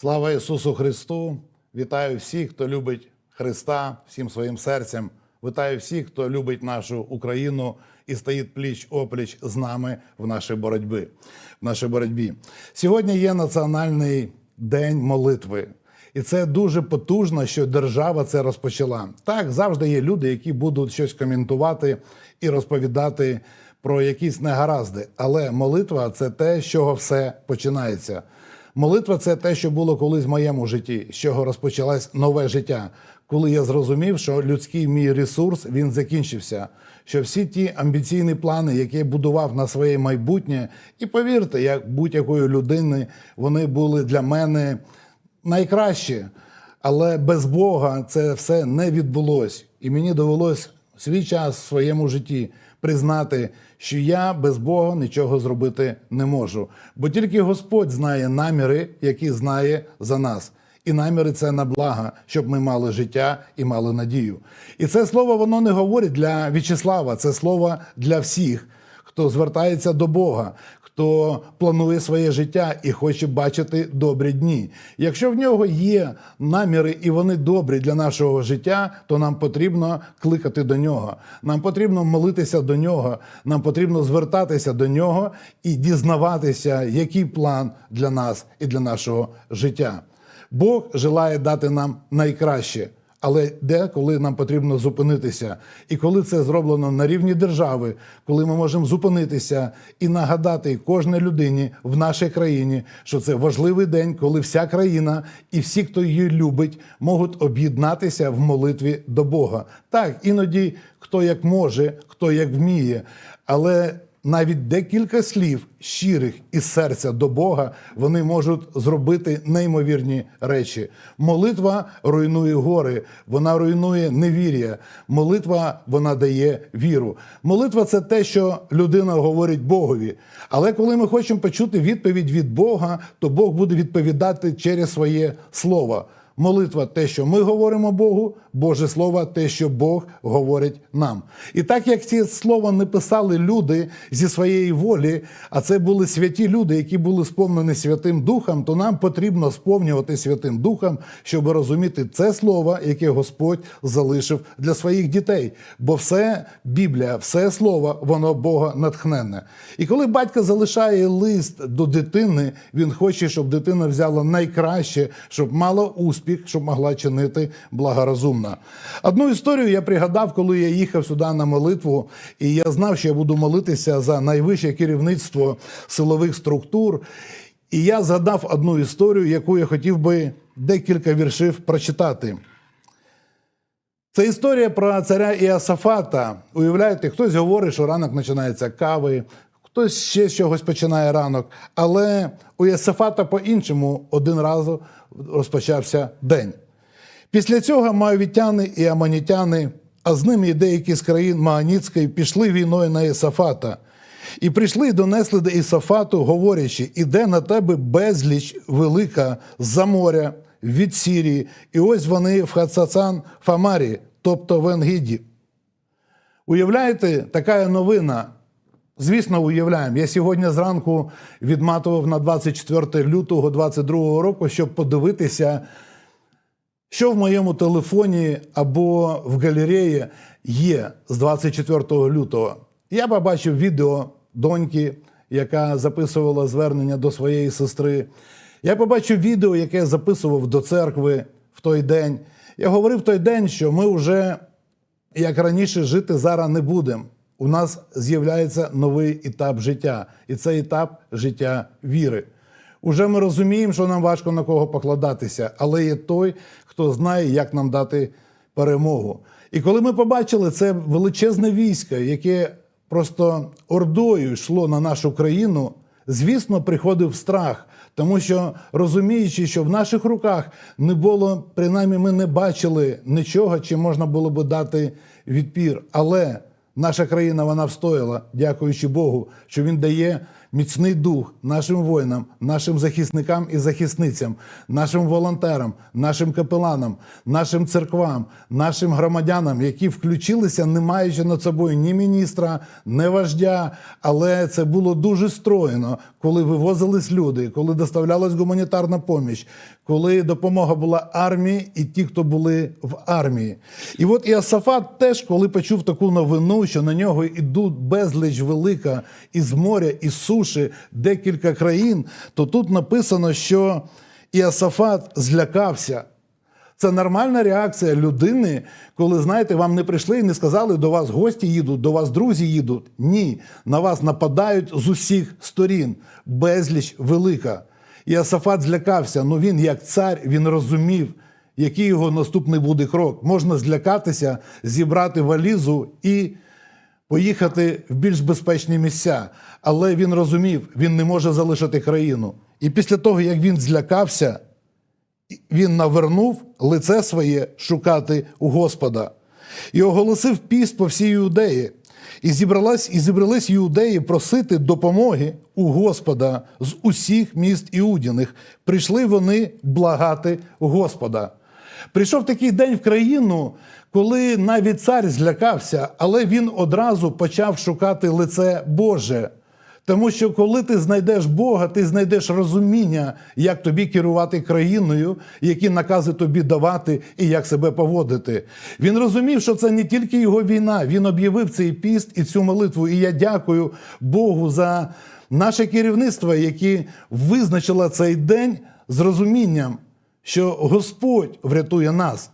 Слава Ісусу Христу! Вітаю всіх, хто любить Христа всім своїм серцем. Вітаю всіх, хто любить нашу Україну і стоїть пліч опліч з нами в нашій боротьбі. В нашій боротьбі. Сьогодні є національний день молитви. І це дуже потужно, що держава це розпочала. Так, завжди є люди, які будуть щось коментувати і розповідати про якісь негаразди. Але молитва це те, з чого все починається. Молитва це те, що було колись в моєму житті, з чого розпочалось нове життя, коли я зрозумів, що людський мій ресурс він закінчився. Що всі ті амбіційні плани, які я будував на своє майбутнє, і повірте, як будь-якої людини, вони були для мене найкращі. Але без Бога це все не відбулось. І мені довелось свій час в своєму житті признати, що я без Бога нічого зробити не можу. Бо тільки Господь знає наміри, які знає за нас. І наміри це на благо, щоб ми мали життя і мали надію. І це слово воно не говорить для В'ячеслава, це слово для всіх, хто звертається до Бога, хто планує своє життя і хоче бачити добрі дні. Якщо в нього є наміри і вони добрі для нашого життя, то нам потрібно кликати до нього. Нам потрібно молитися до нього, нам потрібно звертатися до нього і дізнаватися, який план для нас і для нашого життя. Бог желає дати нам найкраще. Але деколи нам потрібно зупинитися. І коли це зроблено на рівні держави, коли ми можемо зупинитися і нагадати кожній людині в нашій країні, що це важливий день, коли вся країна і всі, хто її любить, можуть об'єднатися в молитві до Бога. Так, іноді хто як може, хто як вміє, але навіть декілька слів щирих із серця до Бога вони можуть зробити неймовірні речі. Молитва руйнує гори, вона руйнує невір'я. Молитва вона дає віру. Молитва це те, що людина говорить Богові. Але коли ми хочемо почути відповідь від Бога, то Бог буде відповідати через своє слово. Молитва те, що ми говоримо Богу, Боже Слово, те, що Бог говорить нам. І так як ці слова не писали люди зі своєї волі, а це були святі люди, які були сповнені Святим Духом, то нам потрібно сповнювати Святим Духом, щоб розуміти це слово, яке Господь залишив для своїх дітей. Бо все Біблія, все слово, воно Бога натхненне. І коли батько залишає лист до дитини, він хоче, щоб дитина взяла найкраще, щоб мала успіх, щоб могла чинити благорозумно. Одну історію я пригадав, коли я їхав сюди на молитву, і я знав, що я буду молитися за найвище керівництво силових структур. І я згадав одну історію, яку я хотів би декілька віршів прочитати. Це історія про царя Іосафата. Уявляєте, хтось говорить, що ранок починається кави, хтось ще з чогось починає ранок. Але у Іосафата по-іншому один раз розпочався день. Після цього маавітяни і аманітяни, а з ними і деякі з країн Maaніцької, пішли війною на Ісафата. І прийшли і донесли до Ісафату, говорячи: іде на тебе безліч велика за моря від Сірії, і ось вони в Хацацан Фамарі, тобто в Енгіді. Уявляєте, така новина. Звісно, уявляємо. Я сьогодні зранку відматував на 24 лютого 2022 року, щоб подивитися, що в моєму телефоні або в галереї є з 24 лютого. Я побачив відео доньки, яка записувала звернення до своєї сестри. Я побачив відео, яке я записував до церкви в той день. Я говорив в той день, що ми вже, як раніше, жити зараз не будемо. У нас з'являється новий етап життя, і це етап життя віри. Уже ми розуміємо, що нам важко на кого покладатися, але є той, хто знає, як нам дати перемогу. І коли ми побачили це величезне військо, яке просто ордою йшло на нашу країну, звісно, приходив страх, тому що розуміючи, що в наших руках не було, принаймні, ми не бачили нічого, чим можна було би дати відпір. Але наша країна вона встояла, дякуючи Богу, що він дає міцний дух нашим воїнам, нашим захисникам і захисницям, нашим волонтерам, нашим капеланам, нашим церквам, нашим громадянам, які включилися, не маючи над собою ні міністра, ні вождя. Але це було дуже стройно, коли вивозились люди, коли доставлялась гуманітарна поміч, коли допомога була армії і ті, хто були в армії. І от Іосафат теж, коли почув таку новину, що на нього йдуть безліч велика із моря, із суші, декілька країн, то тут написано, що Іосафат злякався. Це нормальна реакція людини, коли знаєте, вам не прийшли і не сказали, до вас гості їдуть, до вас друзі їдуть. Ні, на вас нападають з усіх сторін. Безліч велика. І Асафат злякався. Ну він, як цар, він розумів, який його наступний буде крок. Можна злякатися, зібрати валізу і поїхати в більш безпечні місця. Але він розумів, він не може залишити країну. І після того, як він злякався, він навернув лице своє шукати у Господа і оголосив піст по всій Юдеї. І зібралась, і зібрались юдеї просити допомоги у Господа з усіх міст Іудіних. Прийшли вони благати Господа. Прийшов такий день в країну, коли навіть цар злякався, але він одразу почав шукати лице Боже. Тому що коли ти знайдеш Бога, ти знайдеш розуміння, як тобі керувати країною, які накази тобі давати і як себе поводити. Він розумів, що це не тільки його війна. Він об'явив цей піст і цю молитву. І я дякую Богу за наше керівництво, яке визначило цей день з розумінням, що Господь врятує нас.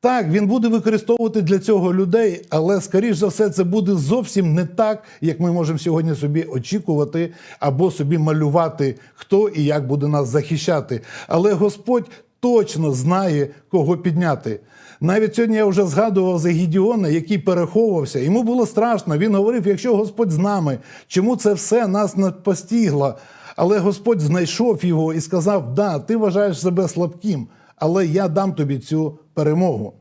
Так, він буде використовувати для цього людей, але скоріш за все, це буде зовсім не так, як ми можемо сьогодні собі очікувати або собі малювати, хто і як буде нас захищати. Але Господь точно знає, кого підняти. Навіть сьогодні я вже згадував за Гідіона, який переховувався. Йому було страшно. Він говорив: якщо Господь з нами, чому це все нас не постігло? Але Господь знайшов його і сказав: Да, ти вважаєш себе слабким, але я дам тобі цю перемогу.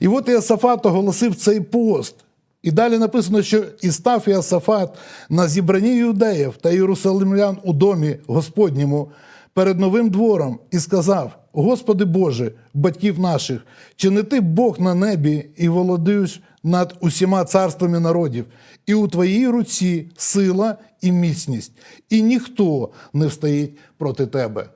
І от Іосафат оголосив цей пост. І далі написано, що і став Іосафат на зібранні юдеїв та єрусалимлян у домі Господньому перед новим двором і сказав: Господи Боже, батьків наших, чи не ти Бог на небі і володиш над усіма царствами народів, і у твоїй руці сила і міцність, і ніхто не встоїть проти тебе.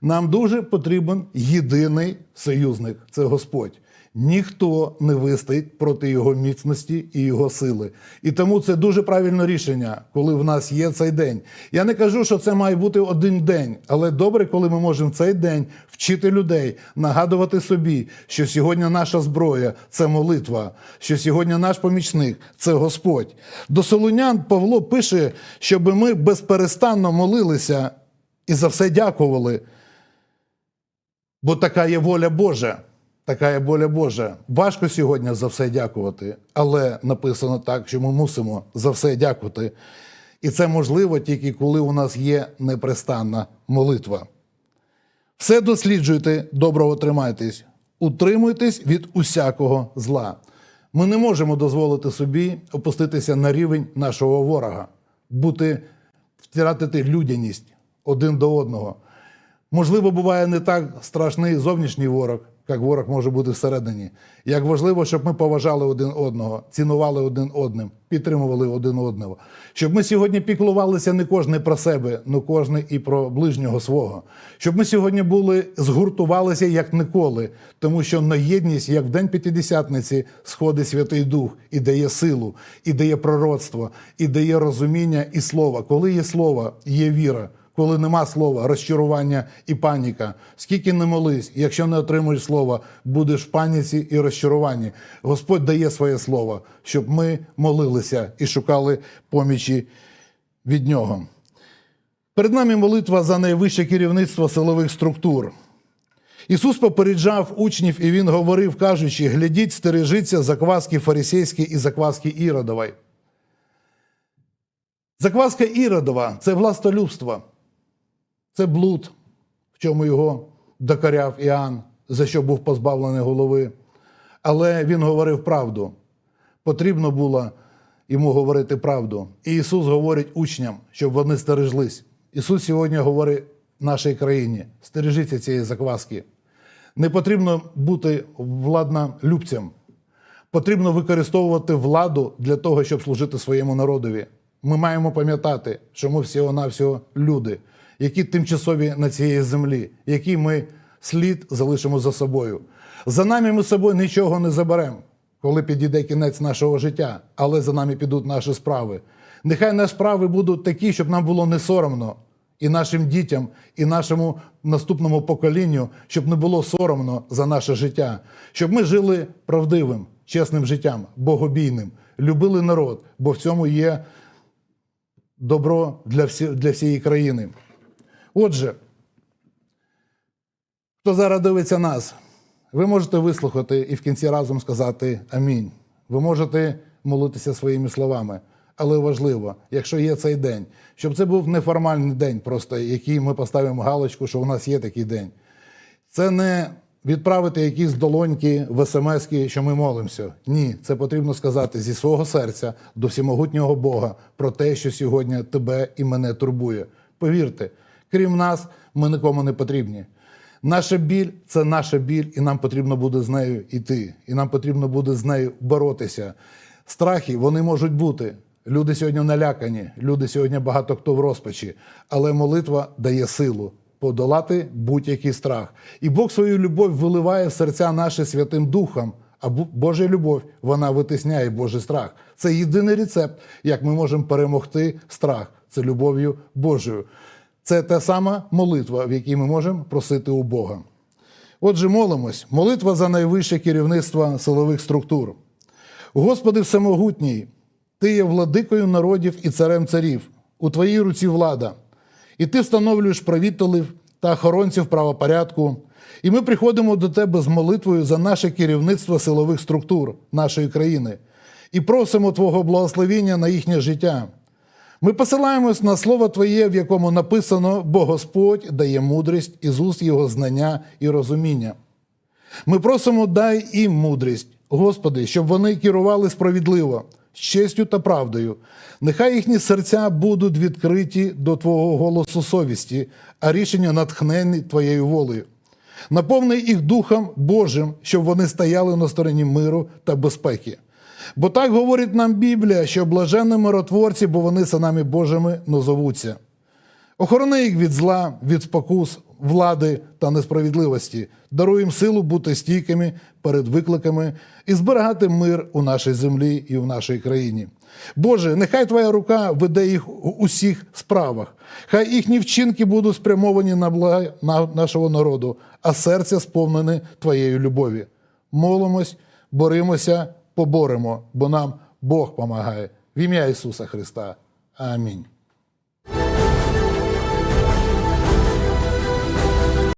Нам дуже потрібен єдиний союзник це Господь. Ніхто не вистоїть проти його міцності і його сили. І тому це дуже правильне рішення, коли в нас є цей день. Я не кажу, що це має бути один день, але добре, коли ми можемо цей день вчити людей, нагадувати собі, що сьогодні наша зброя це молитва, що сьогодні наш помічник це Господь. До Солунян Павло пише, щоб ми безперестанно молилися і за все дякували. Бо така є воля Божа. Така є воля Божа. Важко сьогодні за все дякувати, але написано так, що ми мусимо за все дякувати. І це можливо тільки коли у нас є непрестанна молитва. Все досліджуйте, доброго тримайтесь, утримуйтесь від усякого зла. Ми не можемо дозволити собі опуститися на рівень нашого ворога, бути, втратити людяність один до одного. Можливо, буває не так страшний зовнішній ворог, як ворог може бути всередині. Як важливо, щоб ми поважали один одного, цінували один одним, підтримували один одного. Щоб ми сьогодні піклувалися не кожний про себе, але кожен і про ближнього свого. Щоб ми сьогодні були згуртувалися як ніколи, тому що на єдність, як в день п'ятидесятниці, сходить Святий Дух і дає силу, і дає пророцтво, і дає розуміння і слово. Коли є слово, є віра. Коли нема слова, розчарування і паніка. Скільки не молись, якщо не отримуєш слова, будеш в паніці і розчаруванні. Господь дає своє слово, щоб ми молилися і шукали помічі від нього. Перед нами молитва за найвище керівництво силових структур. Ісус попереджав учнів, і Він говорив, кажучи: глядіть, стережіться закваски фарисейські і закваски Іродової. Закваска Іродова це властолюбство. Це блуд, в чому його докоряв Іоанн, за що був позбавлений голови. Але він говорив правду. Потрібно було йому говорити правду. І Ісус говорить учням, щоб вони стереглись. Ісус сьогодні говорить нашій країні: стережіться цієї закваски. Не потрібно бути владнолюбцем. Потрібно використовувати владу для того, щоб служити своєму народові. Ми маємо пам'ятати, що ми всього-навсього люди, які тимчасові на цій землі, які ми слід залишимо за собою. За нами ми з собою нічого не заберемо, коли підійде кінець нашого життя, але за нами підуть наші справи. Нехай наші справи будуть такі, щоб нам було не соромно і нашим дітям, і нашому наступному поколінню, щоб не було соромно за наше життя, щоб ми жили правдивим, чесним життям, богобійним, любили народ, бо в цьому є добро для, всі, для всієї країни. Отже, хто зараз дивиться нас, ви можете вислухати і в кінці разом сказати Амінь. Ви можете молитися своїми словами. Але важливо, якщо є цей день, щоб це був неформальний день, просто який ми поставимо галочку, що у нас є такий день. Це не відправити якісь долоньки в смс, що ми молимося. Ні, це потрібно сказати зі свого серця до всемогутнього Бога про те, що сьогодні тебе і мене турбує. Повірте, крім нас, ми нікому не потрібні. Наша біль це наша біль, і нам потрібно буде з нею йти, і нам потрібно буде з нею боротися. Страхи вони можуть бути. Люди сьогодні налякані, люди сьогодні багато хто в розпачі, але молитва дає силу подолати будь-який страх. І Бог свою любов виливає в серця наші Святим Духом. А Божа любов вона витисняє Божий страх. Це єдиний рецепт, як ми можемо перемогти страх. Це любов'ю Божою. Це та сама молитва, в якій ми можемо просити у Бога. Отже, молимось. Молитва за найвище керівництво силових структур. Господи Всемогутній, Ти є владикою народів і царем царів. У Твоїй руці влада. І ти встановлюєш правителів та охоронців правопорядку. І ми приходимо до Тебе з молитвою за наше керівництво силових структур нашої країни і просимо Твого благословення на їхнє життя. Ми посилаємось на слово Твоє, в якому написано, бо Господь дає мудрість із уст Його знання і розуміння. Ми просимо, дай їм мудрість, Господи, щоб вони керували справедливо, з честю та правдою. Нехай їхні серця будуть відкриті до Твого голосу совісті, а рішення натхнені Твоєю волею. Наповни їх Духом Божим, щоб вони стояли на стороні миру та безпеки. Бо так говорить нам Біблія, що блаженні миротворці, бо вони синами Божими назовуться. Охорони їх від зла, від спокус, влади та несправедливості. Даруй їм силу бути стійкими перед викликами і зберігати мир у нашій землі і в нашій країні. Боже, нехай Твоя рука веде їх у усіх справах. Хай їхні вчинки будуть спрямовані на благо нашого народу, а серця сповнене Твоєю любові. Молимось, боремося, поборемо, бо нам Бог помагає. В ім'я Ісуса Христа. Амінь.